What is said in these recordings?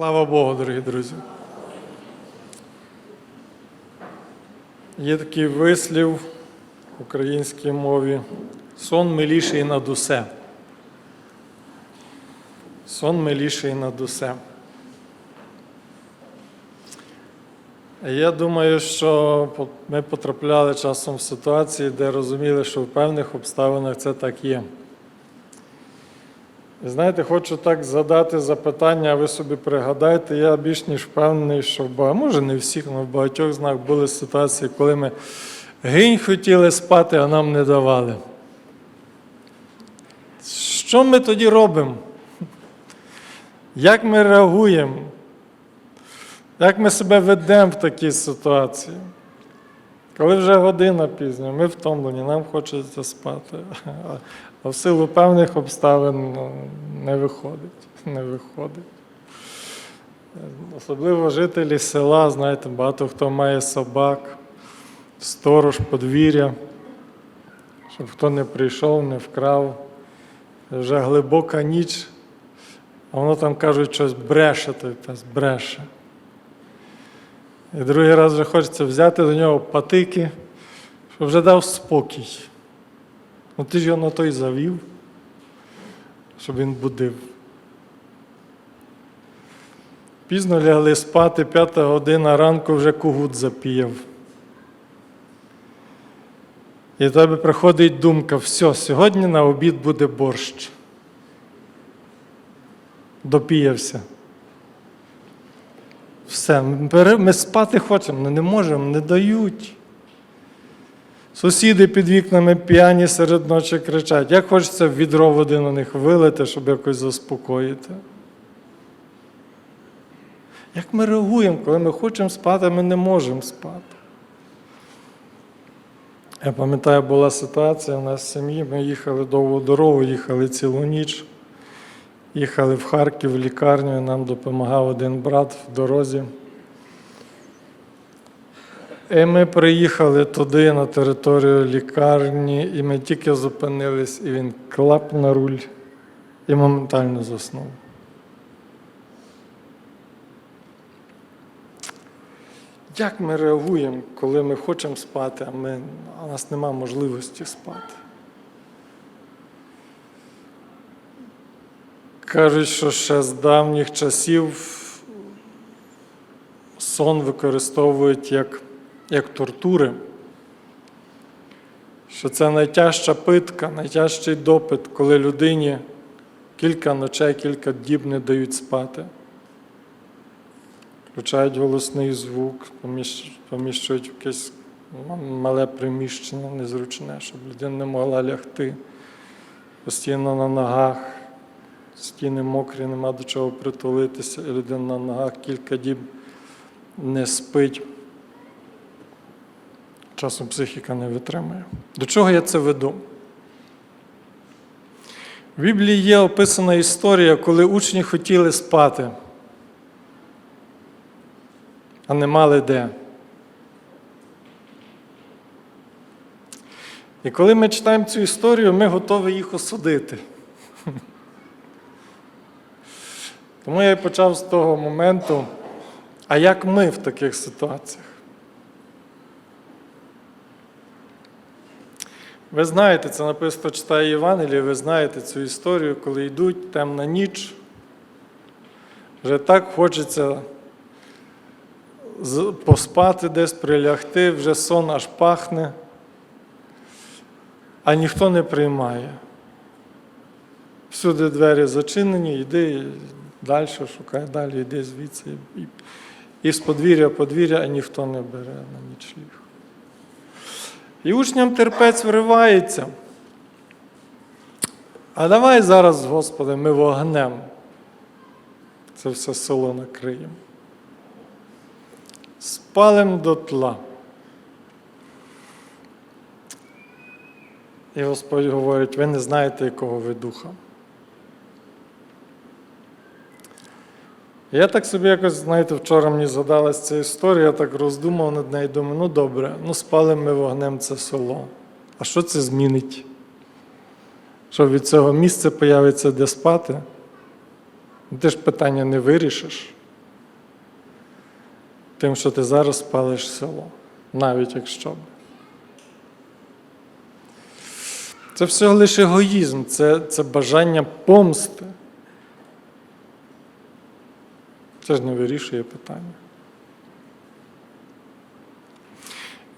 Слава Богу, дорогі друзі. Є такий вислів в українській мові сон миліший над усе. Сон миліший над усе. Я думаю, що ми потрапляли часом в ситуації, де розуміли, що в певних обставинах це так є. І знаєте, хочу так задати запитання, а ви собі пригадайте, я більш ніж впевнений, що в може не всіх, але в багатьох з нас були ситуації, коли ми гинь хотіли спати, а нам не давали. Що ми тоді робимо? Як ми реагуємо? Як ми себе ведемо в такій ситуації? Коли вже година пізня, ми втомлені, нам хочеться спати. А- в силу певних обставин ну, не виходить. Не виходить. Особливо жителі села, знаєте, багато хто має собак, сторож, подвір'я, щоб хто не прийшов, не вкрав. Вже глибока ніч, а воно там кажуть, щось бреше той пес, бреше. І другий раз вже хочеться взяти до нього патики, щоб вже дав спокій. Ну ти ж його на той завів, щоб він будив. Пізно лягли спати, п'ята година ранку вже кугут запіяв. І тебе приходить думка, все, сьогодні на обід буде борщ. Допіявся. Все, ми спати хочемо, але не можемо, не дають. Сусіди під вікнами п'яні серед ночі кричать. Як хочеться відро води на них вилити, щоб якось заспокоїти. Як ми реагуємо, коли ми хочемо спати, а ми не можемо спати. Я пам'ятаю, була ситуація у нас в сім'ї. Ми їхали довгу дорогу, їхали цілу ніч. Їхали в Харків в лікарню, і нам допомагав один брат в дорозі. І ми приїхали туди, на територію лікарні, і ми тільки зупинились, і він клап на руль і моментально заснув. Як ми реагуємо, коли ми хочемо спати, а, ми, а у нас немає можливості спати? Кажуть, що ще з давніх часів сон використовують як, як тортури, що це найтяжча питка, найтяжчий допит, коли людині кілька ночей, кілька діб не дають спати. Включають голосний звук, поміщують якесь мале приміщення незручне, щоб людина не могла лягти постійно на ногах. Стіни мокрі, нема до чого притулитися, і людина на ногах кілька діб не спить. Часом психіка не витримує. До чого я це веду? В Біблії є описана історія, коли учні хотіли спати, а не мали де. І коли ми читаємо цю історію, ми готові їх осудити. Тому я і почав з того моменту, а як ми в таких ситуаціях? Ви знаєте, це написано читає Євангеліє, ви знаєте цю історію, коли йдуть темна ніч. Вже так хочеться поспати десь, прилягти, вже сон аж пахне, а ніхто не приймає. Всюди двері зачинені, йди далі, шукай далі, йди звідси. І, з подвір'я подвір'я, а ніхто не бере на нічліг. І учням терпець вривається. А давай зараз, Господи, ми вогнем це все село накриємо. Спалим до тла. І Господь говорить, ви не знаєте, якого ви духа. Я так собі якось, знаєте, вчора мені згадалася ця історія, я так роздумав над нею, думаю, ну добре, ну спалимо ми вогнем це село. А що це змінить? Що від цього місця появиться де спати? Ти ж питання не вирішиш. тим, що ти зараз спалиш село, навіть якщо. Це все лише егоїзм, це, це бажання помсти. Це ж не вирішує питання.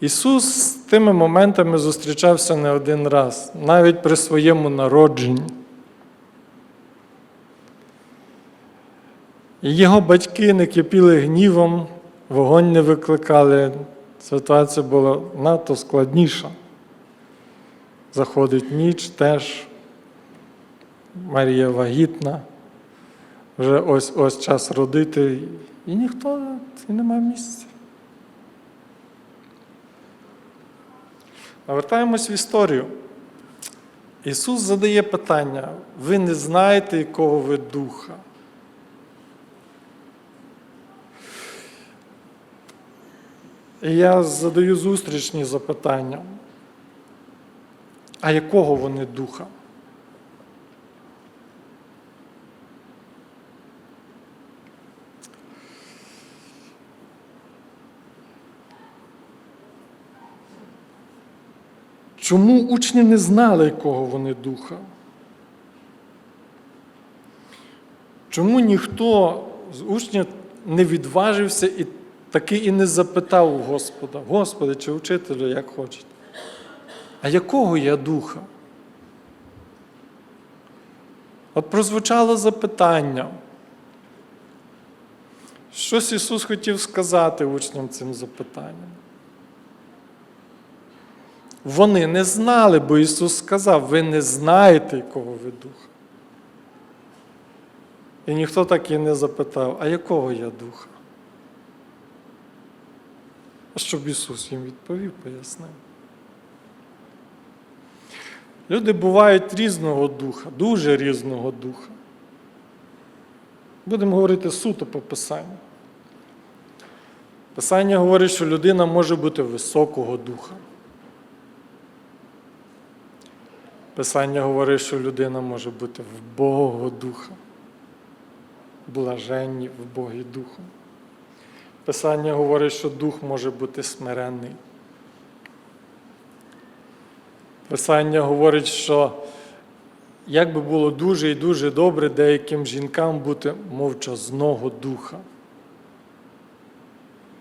Ісус з тими моментами зустрічався не один раз, навіть при своєму народженні. Його батьки не кипіли гнівом, вогонь не викликали. Ситуація була надто складніша. Заходить ніч теж. Марія вагітна. Вже ось ось час родити, і ніхто і немає місця. Повертаємось в історію. Ісус задає питання: ви не знаєте, якого ви духа. І я задаю зустрічні запитання. А якого вони духа? Чому учні не знали, якого вони духа? Чому ніхто з учнів не відважився і таки і не запитав у Господа, Господи чи учителю, як хочете, а якого я духа? От прозвучало запитання. Щось Ісус хотів сказати учням цим запитанням. Вони не знали, бо Ісус сказав, ви не знаєте, якого ви духа. І ніхто так і не запитав, а якого я духа? А щоб Ісус їм відповів, пояснив. Люди бувають різного духа, дуже різного духа. Будемо говорити суто по Писанню. Писання говорить, що людина може бути високого духа. Писання говорить, що людина може бути в Богого духа, блаженні в Богі Духом. Писання говорить, що дух може бути смиренний. Писання говорить, що як би було дуже і дуже добре деяким жінкам бути мовчазного духа.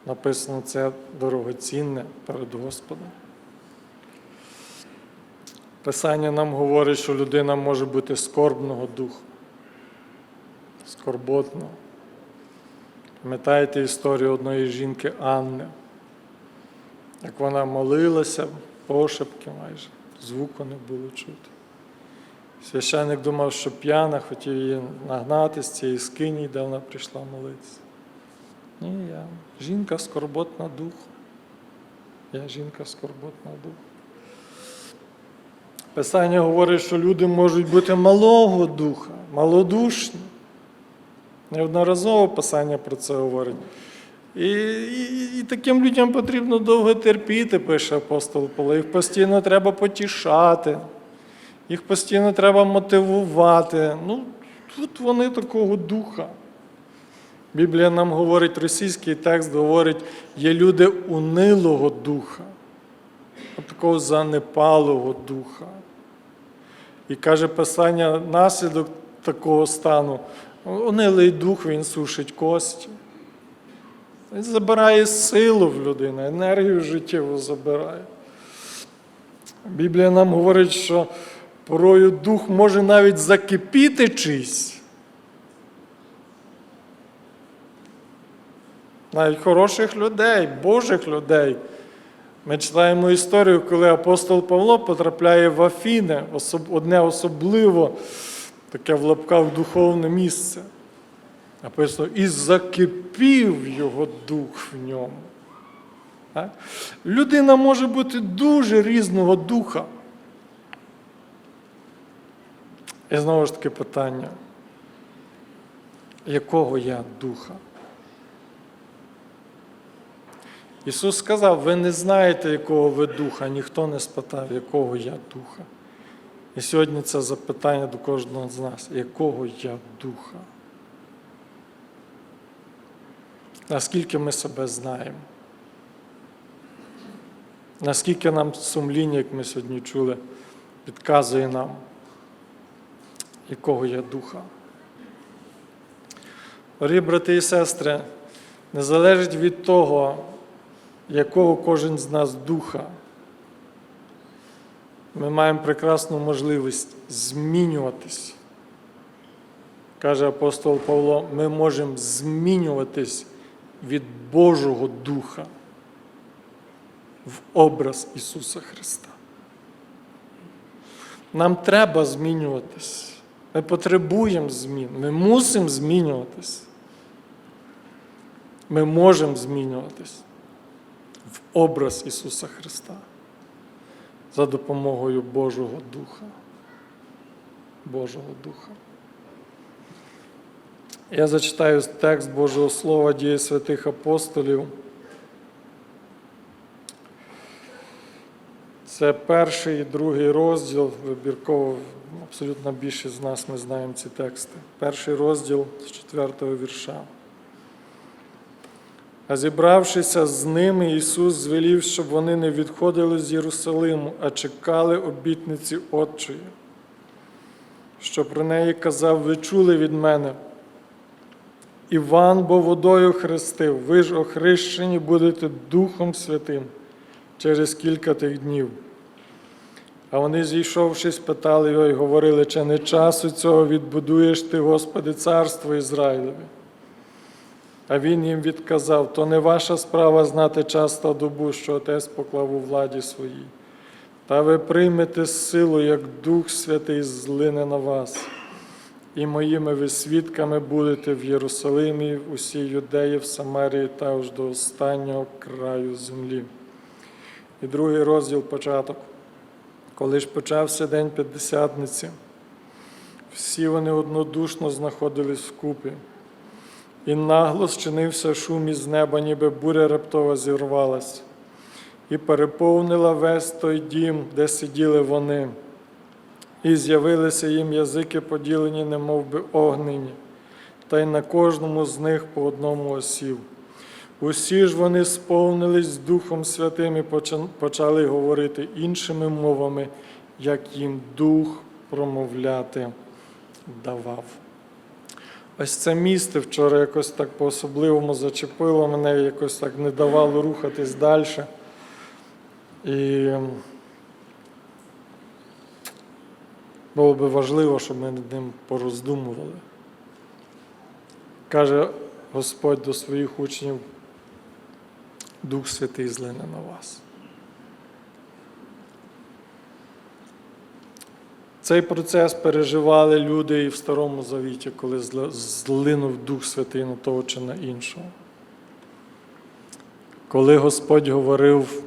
Написано це дорогоцінне перед Господом. Писання нам говорить, що людина може бути скорбного духу, скорботного. Пам'ятаєте історію одної жінки Анни, як вона молилася, пошепки майже, звуку не було чути. Священник думав, що п'яна, хотів її нагнати з цієї скині, де вона прийшла молитися. Ні, я жінка скорботна духу. Я жінка скорботна духу. Писання говорить, що люди можуть бути малого духа, малодушні. Неодноразово Писання про це говорить. І, і, і таким людям потрібно довго терпіти, пише апостол Павло. Їх постійно треба потішати, їх постійно треба мотивувати. Ну, тут вони такого духа. Біблія нам говорить, російський текст говорить, є люди унилого духа, такого занепалого духа. І каже Писання, наслідок такого стану, унилий дух, він сушить кості. Він забирає силу в людини, енергію життєву забирає. Біблія нам говорить, що порою дух може навіть закипіти чийсь. Навіть хороших людей, Божих людей. Ми читаємо історію, коли апостол Павло потрапляє в Афіни, одне особливо таке в лапках духовне місце. Написано, і закипів його дух в ньому. Так? Людина може бути дуже різного духа. І знову ж таки питання, якого я духа? Ісус сказав, ви не знаєте, якого ви духа, ніхто не спитав, якого я духа. І сьогодні це запитання до кожного з нас, якого я духа. наскільки ми себе знаємо. Наскільки нам сумління, як ми сьогодні чули, підказує нам, якого є духа. Дорогі брати і сестри, не залежить від того, якого кожен з нас духа. Ми маємо прекрасну можливість змінюватись. Каже апостол Павло, ми можемо змінюватись від Божого Духа в образ Ісуса Христа. Нам треба змінюватись. Ми потребуємо змін. Ми мусимо змінюватись. Ми можемо змінюватись в образ Ісуса Христа за допомогою Божого Духа. Божого Духа. Я зачитаю текст Божого Слова дії святих апостолів. Це перший і другий розділ, вибірково, абсолютно більшість з нас ми знаємо ці тексти. Перший розділ з четвертого вірша. А зібравшися з ними, Ісус звелів, щоб вони не відходили з Єрусалиму, а чекали обітниці Отчої, що про неї казав, ви чули від мене. Іван бо водою хрестив, ви ж охрещені будете Духом Святим через кілька тих днів. А вони, зійшовшись, питали його і говорили, чи не часу цього відбудуєш ти, Господи, царство Ізраїлеве? А він їм відказав: то не ваша справа знати час та добу, що Отець поклав у владі своїй. Та ви приймете силу, як Дух Святий злине на вас, і моїми ви свідками будете в Єрусалимі, в усій Юдеї, в Самарії та аж до останнього краю землі. І другий розділ початок. Коли ж почався день П'ятдесятниці, всі вони однодушно знаходились вкупі. І нагло зчинився шум із неба, ніби буря раптово зірвалась, і переповнила весь той дім, де сиділи вони, і з'явилися їм язики поділені, немов би огнені, та й на кожному з них по одному осів. Усі ж вони сповнились Духом Святим і почали говорити іншими мовами, як їм Дух промовляти давав. Ось це місце вчора якось так по-особливому зачепило мене, якось так не давало рухатись далі. І було би важливо, щоб ми над ним пороздумували. Каже Господь до своїх учнів, Дух Святий злине на вас. Цей процес переживали люди і в Старому Завіті, коли злинув Дух Святий на того чи на іншого. Коли Господь говорив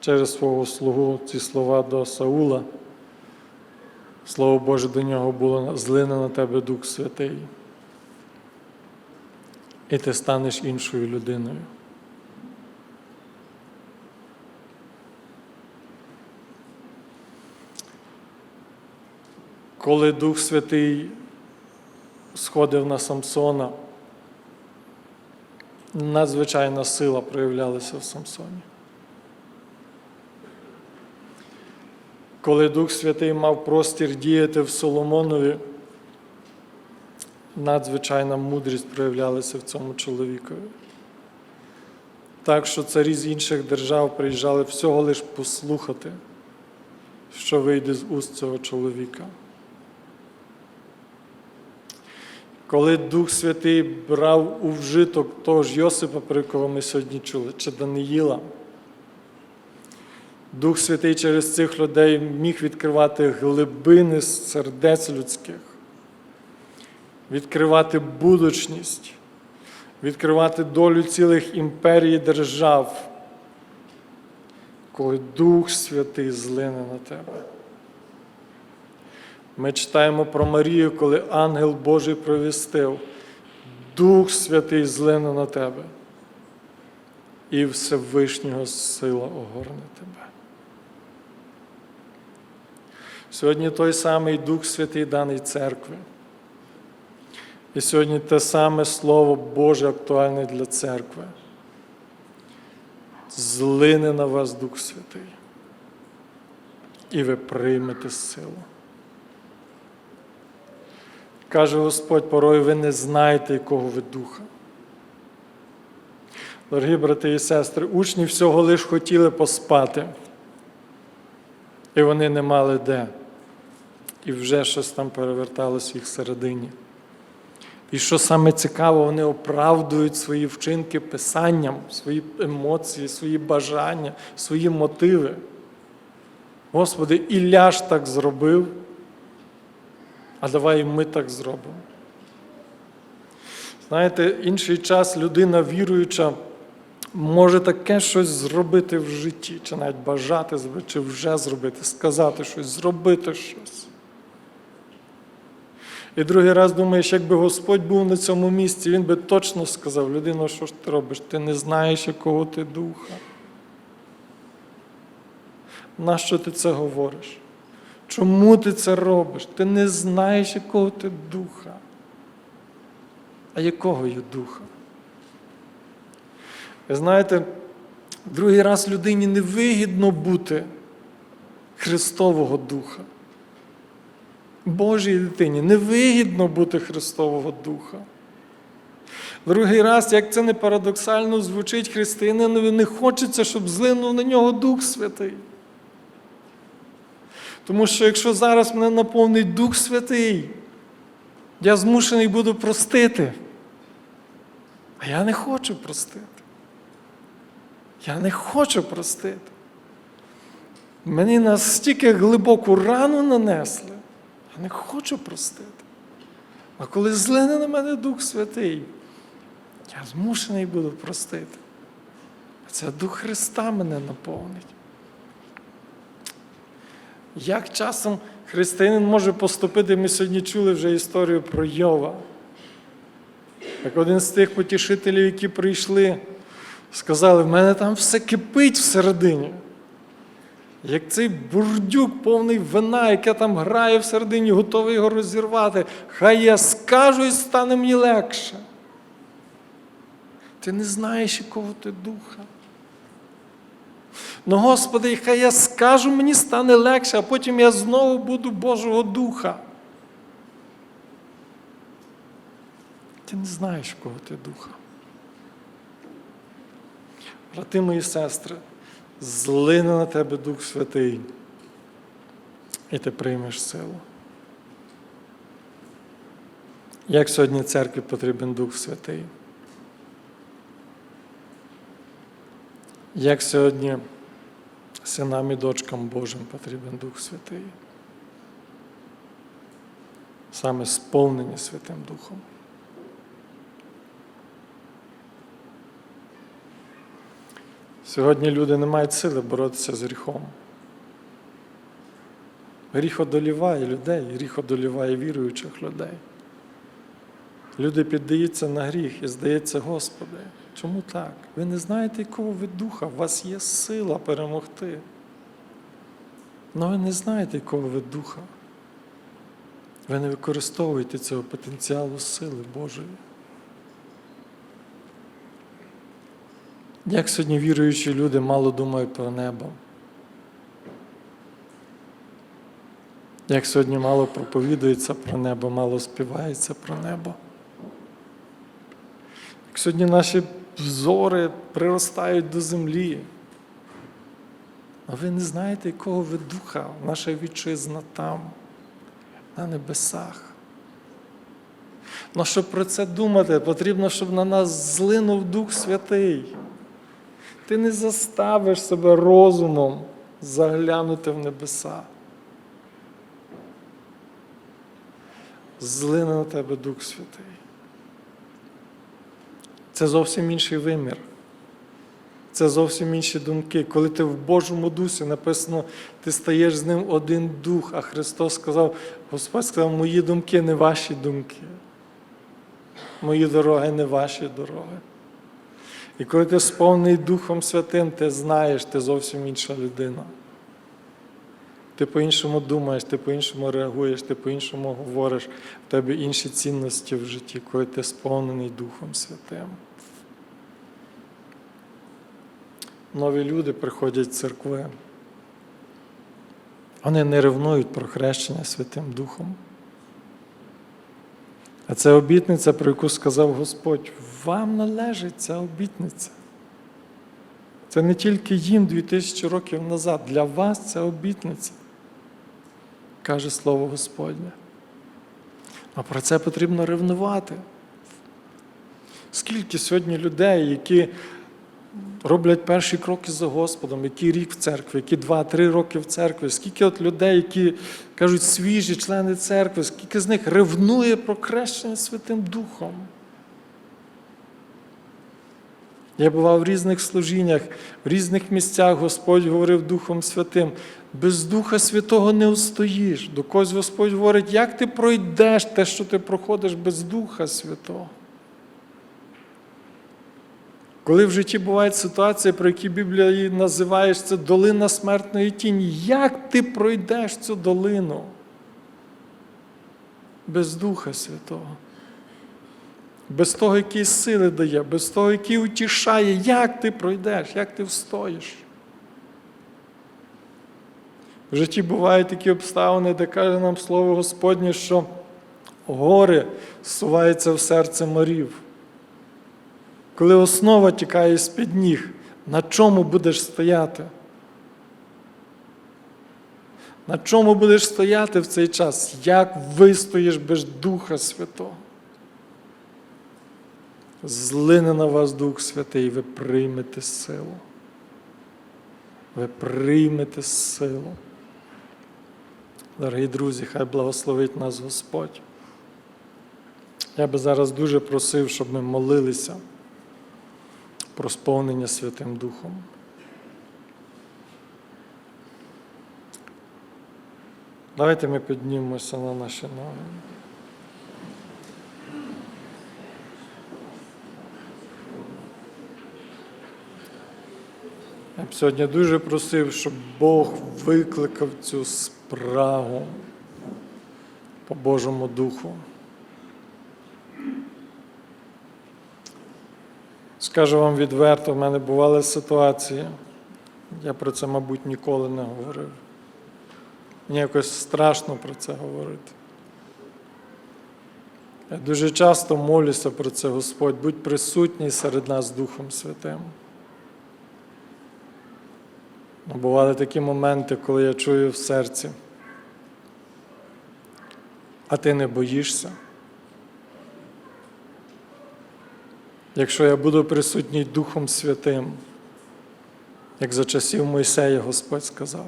через свого слугу ці слова до Саула, Слово Боже до нього було злине на тебе Дух Святий. І ти станеш іншою людиною. Коли Дух Святий сходив на Самсона, надзвичайна сила проявлялася в Самсоні. Коли Дух Святий мав простір діяти в Соломонові, надзвичайна мудрість проявлялася в цьому чоловікові. Так що царі з інших держав приїжджали всього лиш послухати, що вийде з уст цього чоловіка. Коли Дух Святий брав у вжиток того ж Йосипа, про якого ми сьогодні чули, чи Даниїла, Дух Святий через цих людей міг відкривати глибини сердець людських, відкривати будучність, відкривати долю цілих імперій держав, коли Дух Святий злине на тебе. Ми читаємо про Марію, коли ангел Божий провістив, Дух Святий злине на тебе, і Всевишнього сила огорне тебе. Сьогодні той самий Дух Святий даний церкві, І сьогодні те саме Слово Боже актуальне для церкви. Злине на вас Дух Святий, і ви приймете силу. Каже Господь, порою ви не знаєте, якого ви духа. Дорогі брати і сестри, учні всього лиш хотіли поспати, і вони не мали де. І вже щось там переверталось в їх середині. І що саме цікаво, вони оправдують свої вчинки писанням, свої емоції, свої бажання, свої мотиви. Господи, Ілля ж так зробив, а давай ми так зробимо. Знаєте, інший час людина віруюча може таке щось зробити в житті, чи навіть бажати зробити, чи вже зробити, сказати щось, зробити щось. І другий раз думаєш, якби Господь був на цьому місці, він би точно сказав, людино, що ж ти робиш? Ти не знаєш, якого ти духа. Нащо ти це говориш? Чому ти це робиш? Ти не знаєш, якого ти духа. А якого є духа? Ви знаєте, другий раз людині невигідно бути Христового Духа. Божій дитині невигідно бути Христового Духа. Другий раз, як це не парадоксально звучить, християнинові не хочеться, щоб злинув на нього Дух Святий. Тому що якщо зараз мене наповнить Дух Святий, я змушений буду простити. А я не хочу простити. Я не хочу простити. Мені настільки глибоку рану нанесли, я не хочу простити. А коли злине на мене Дух Святий, я змушений буду простити. А це Дух Христа мене наповнить. Як часом християнин може поступити, ми сьогодні чули вже історію про Йова. Як один з тих потішителів, які прийшли, сказали, в мене там все кипить всередині. Як цей бурдюк повний вина, яке там грає всередині, готовий його розірвати, хай я скажу і стане мені легше. Ти не знаєш, якого ти духа. Ну, Господи, хай я скажу, мені стане легше, а потім я знову буду Божого Духа. Ти не знаєш, кого ти духа. Брати мої сестри, злине на тебе Дух Святий, і ти приймеш силу. Як сьогодні церкві потрібен Дух Святий? Як сьогодні синам і дочкам Божим потрібен Дух Святий? Саме сповнені Святим Духом. Сьогодні люди не мають сили боротися з гріхом. Гріх одоліває людей, гріх одоліває віруючих людей. Люди піддаються на гріх і здається, Господи, чому так? Ви не знаєте, якого ви духа, у вас є сила перемогти. Але ви не знаєте, якого ви духа. Ви не використовуєте цього потенціалу сили Божої. Як сьогодні віруючі люди мало думають про небо? Як сьогодні мало проповідується про небо, мало співається про небо? Як сьогодні наші взори приростають до землі? А ви не знаєте, якого ви духа, наша вітчизна там, на небесах. Ну, щоб про це думати, потрібно, щоб на нас злинув Дух Святий. Ти не заставиш себе розумом заглянути в небеса. Злине на тебе Дух Святий. Це зовсім інший вимір. Це зовсім інші думки. Коли ти в Божому дусі написано, ти стаєш з ним один дух, а Христос сказав, Господь сказав, мої думки не ваші думки. Мої дороги не ваші дороги. І коли ти сповнений Духом Святим, ти знаєш, ти зовсім інша людина. Ти по-іншому думаєш, ти по-іншому реагуєш, ти по-іншому говориш, в тебе інші цінності в житті, коли ти сповнений Духом Святим. Нові люди приходять в церкви. Вони не ревнують про хрещення Святим Духом. А це обітниця, про яку сказав Господь, вам належить ця обітниця. Це не тільки їм 2000 років назад, для вас це обітниця, каже Слово Господнє. А про це потрібно ревнувати. Скільки сьогодні людей, які роблять перші кроки за Господом, який рік в церкві, які два-три роки в церкві, скільки от людей, які кажуть свіжі члени церкви, скільки з них ревнує про хрещення Святим Духом. Я бував в різних служіннях, в різних місцях Господь говорив Духом Святим. Без Духа Святого не устоїш. До когось Господь говорить, як ти пройдеш те, що ти проходиш без Духа Святого. Коли в житті бувають ситуації, про які Біблія її називає, це долина смертної тіні, як ти пройдеш цю долину? Без Духа Святого. Без того, який сили дає, без того, який утішає, як ти пройдеш, як ти встоїш. В житті бувають такі обставини, де каже нам Слово Господнє, що гори суваються в серце морів. Коли основа тікає з-під ніг, на чому будеш стояти? На чому будеш стояти в цей час? Як вистоїш без Духа Святого? Злине на вас Дух Святий, ви приймете силу. Ви приймете силу. Дорогі друзі, хай благословить нас Господь. Я би зараз дуже просив, щоб ми молилися про сповнення Святим Духом. Давайте ми піднімемося на наші ноги. Я б сьогодні дуже просив, щоб Бог викликав цю спрагу по Божому Духу. Скажу вам відверто, в мене бували ситуації, я про це, мабуть, ніколи не говорив. Мені якось страшно про це говорити. Я дуже часто молюся про це, Господь, будь присутній серед нас Духом Святим. Ну, Бували такі моменти, коли я чую в серці, а ти не боїшся. Якщо я буду присутній Духом Святим, як за часів Мойсея Господь сказав,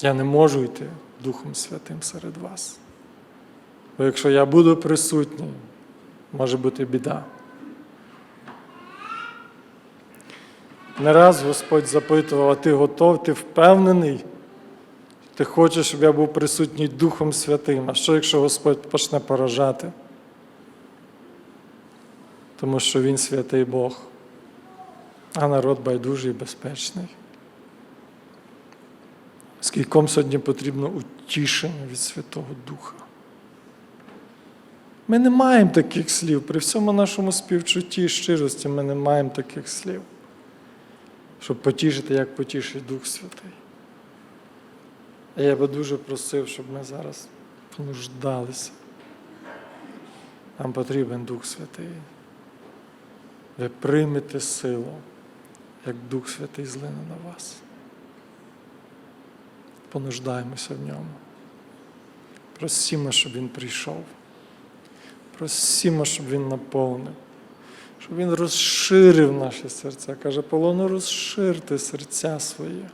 я не можу йти Духом Святим серед вас. Бо якщо я буду присутній, може бути біда. Не раз Господь запитував, а ти готов, ти впевнений? Ти хочеш, щоб я був присутній Духом Святим. А що, якщо Господь почне поражати? Тому що Він святий Бог, а народ байдужий і безпечний. Скільком сьогодні потрібно утішення від Святого Духа. Ми не маємо таких слів. При всьому нашому співчутті і щирості ми не маємо таких слів щоб потішити, як потішить Дух Святий. І я би дуже просив, щоб ми зараз понуждалися. Нам потрібен Дух Святий. Ви приймете силу, як Дух Святий злине на вас. Понуждаємося в ньому. Просімо, щоб Він прийшов. Просімо, щоб Він наповнив щоб Він розширив наші серця. Каже, Полону, розширте серця свої.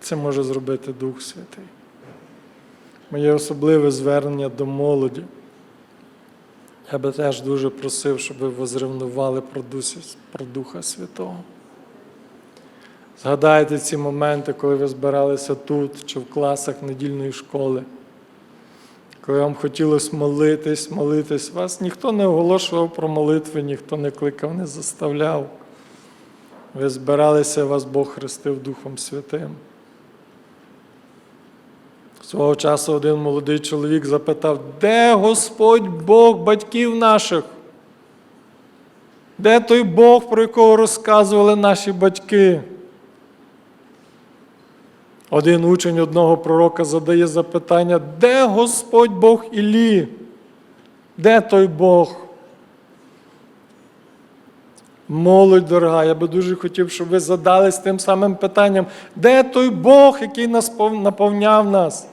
Це може зробити Дух Святий. Моє особливе звернення до молоді. Я би теж дуже просив, щоб ви возревнували про, Духа Святого. Згадайте ці моменти, коли ви збиралися тут чи в класах недільної школи коли вам хотілося молитись, молитись, вас ніхто не оголошував про молитви, ніхто не кликав, не заставляв. Ви збиралися, вас Бог хрестив Духом Святим. Свого часу один молодий чоловік запитав, де Господь Бог батьків наших? Де той Бог, про якого розказували наші батьки? Один учень одного пророка задає запитання, де Господь Бог Іллі? Де той Бог? Молодь дорога, я би дуже хотів, щоб ви задались тим самим питанням, де той Бог, який нас наповняв нас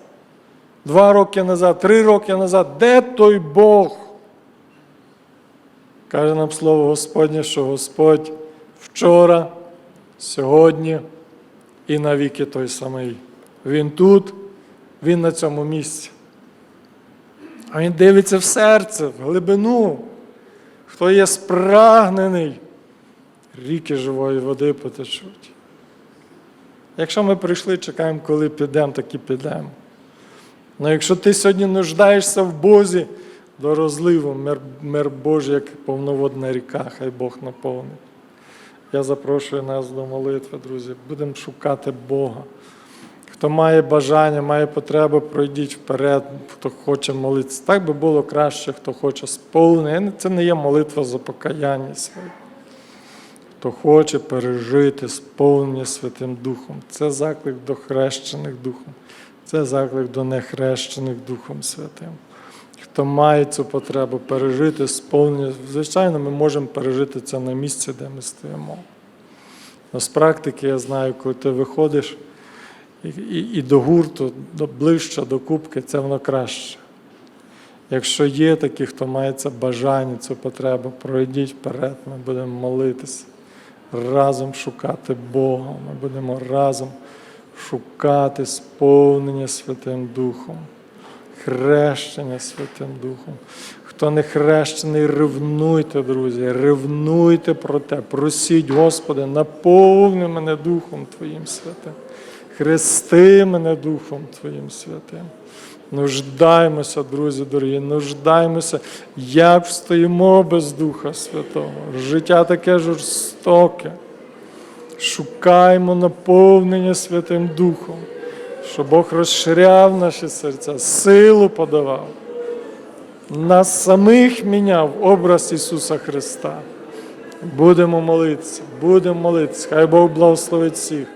два роки назад, три роки назад, де той Бог? Каже нам слово Господнє, що Господь вчора, сьогодні і навіки той самий. Він тут, він на цьому місці. А він дивиться в серце, в глибину. Хто є спрагнений, ріки живої води потечуть. Якщо ми прийшли, чекаємо, коли підемо, так і підемо. Ну якщо ти сьогодні нуждаєшся в Бозі, до розливу мир, мир Божий, як повноводна ріка, хай Бог наповнить. Я запрошую нас до молитви, друзі. Будемо шукати Бога. Хто має бажання, має потребу, пройдіть вперед, хто хоче молитися. Так би було краще, хто хоче сповнення. Це не є молитва за покаяння своє. Хто хоче пережити сповнення Святим Духом. Це заклик до хрещених Духом. Це заклик до нехрещених Духом Святим. Хто має цю потребу пережити сповнення, звичайно, ми можемо пережити це на місці, де ми стоїмо. Но з практики я знаю, коли ти виходиш і, і, і до гурту, до ближче до кубки, це воно краще. Якщо є такі, хто має це бажання, цю потребу, пройдіть вперед, ми будемо молитися, разом шукати Бога, ми будемо разом шукати сповнення Святим Духом, хрещення Святим Духом. Хто не хрещений, ревнуйте, друзі, ревнуйте про те, просіть, Господи, наповни мене Духом Твоїм святим. Хрести мене Духом Твоїм святим. Нуждаємося, друзі дорогі, нуждаємося, як встоїмо без Духа Святого. Життя таке жорстоке. Шукаємо наповнення Святим Духом, щоб Бог розширяв наші серця, силу подавав, нас самих міняв образ Ісуса Христа. Будемо молитися, будемо молитися. Хай Бог благословить всіх.